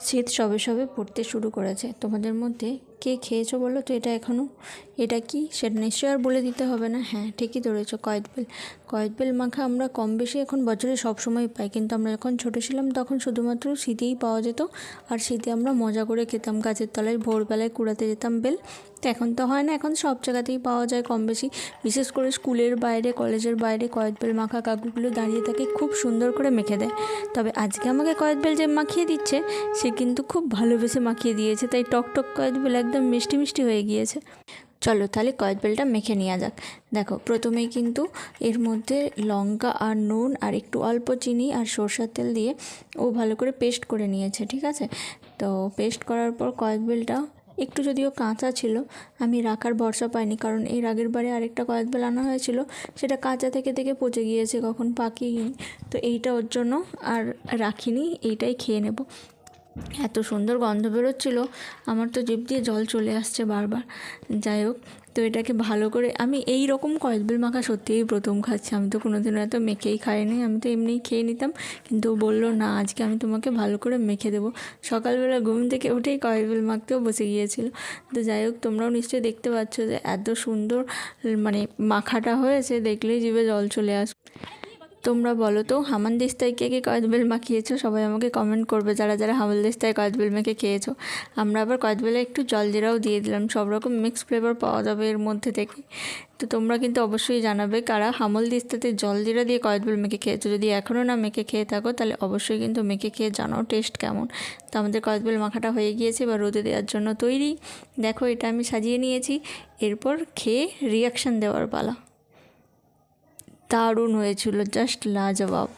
শীত সবে সবে পড়তে শুরু করেছে। তোমাদের মধ্যে কে খেয়েছো বলো তো এটা এখনও এটা কি? সেটা নিশ্চয়ই আর বলে দিতে হবে না। হ্যাঁ ঠিকই ধরেছো কয়েদবেল কয়েদবেল মাখা আমরা কম বেশি এখন বছরে সব সময় পাই। কিন্তু আমরা যখন ছোটো ছিলাম তখন শুধুমাত্র শীতেই পাওয়া যেত। আর শীতে আমরা মজা করে খেতাম, গাছের তলায় ভোরবেলায় কুড়াতে যেতাম বেল। তো এখন তো হয় না, এখন সব জায়গাতেই পাওয়া যায় কম বেশি। বিশেষ করে স্কুলের বাইরে, কলেজের বাইরে কয়েদবেল মাখা কাকুগুলো দাঁড়িয়ে থাকে খুব সুন্দর করে মেখে দেয়। তবে আজকে আমাকে কয়েদবেল যে মাখিয়ে দিচ্ছে, সে কিন্তু খুব ভালোবেসে মাখিয়ে দিয়েছে। তাই টক টক কয়েদবেল একদম মিষ্টি মিষ্টি হয়ে গিয়েছে। চলো তাহলে কয়েক বেলটা মেখে নেওয়া যাক। দেখো, প্রথমেই কিন্তু এর মধ্যে লঙ্কা আর নুন আর একটু অল্প চিনি আর সরষের তেল দিয়ে ও ভালো করে পেস্ট করে নিয়েছে, ঠিক আছে? তো পেস্ট করার পর কয়েক বেলটা, একটু যদিও কাঁচা ছিল, আমি রাখার ভরসা পাইনি কারণ এর আগের বারে আরেকটা কয়েক বেল আনা হয়েছিল, সেটা কাঁচা থেকে থেকে পচে গিয়েছে কখন পাকিয়ে তো এইটা ওর জন্য আর রাখিনি, এইটাই খেয়ে নেব। এত সুন্দর গন্ধ বেরোচ্ছিল। আমার তো জিভ দিয়ে জল চলে আসছে বারবার। যাই হোক, তো এটাকে ভালো করে আমি এই রকম কয়েকবেল মাখা সত্যিই প্রথম খাচ্ছি। আমি তো কোনোদিনও এত মেখেই খাইনি। আমি তো এমনিই খেয়ে নিতাম। কিন্তু বলল, না, আজকে আমি তোমাকে ভালো করে মেখে দেবো। সকালবেলা ঘুম থেকে উঠেই কয়েকবেল মাখতেও বসে গিয়েছিল। তো যাই হোক, তোমরাও নিশ্চয়ই দেখতে পাচ্ছ যে এত সুন্দর মানে মাখাটা হয়েছে। দেখলেই জিভে জল চলে আসবে। তোমরা বলো তো হামানদিস্তায় কে কে কয়েদবেল মাখিয়েছো সবাই আমাকে কমেন্ট করবে, যারা যারা হামালদিস্তায় কয়েদবেল মেখে খেয়েছো। আমরা আবার কয়েদবেলে একটু জল জিরাও দিয়ে দিলাম, সব রকম মিক্স ফ্লেভার পাওয়া যাবে এর মধ্যে থেকে। তো তোমরা কিন্তু অবশ্যই জানাবে কারা হামল দিস্তাতে জল জিরা দিয়ে কয়েদবেল মেখে খেয়েছো। যদি এখনও না মেখে খেয়ে থাকো, তাহলে অবশ্যই কিন্তু মেখে খেয়ে জানাও টেস্ট কেমন। তো আমাদের কয়েদবেল মাখাটা হয়ে গিয়েছে বা রোদে দেওয়ার জন্য তৈরি। দেখো এটা আমি সাজিয়ে নিয়েছি, এরপর খেয়ে রিয়াকশান দেওয়ার পালা। দারুণ হয়েছিল জাস্ট লাজবাব।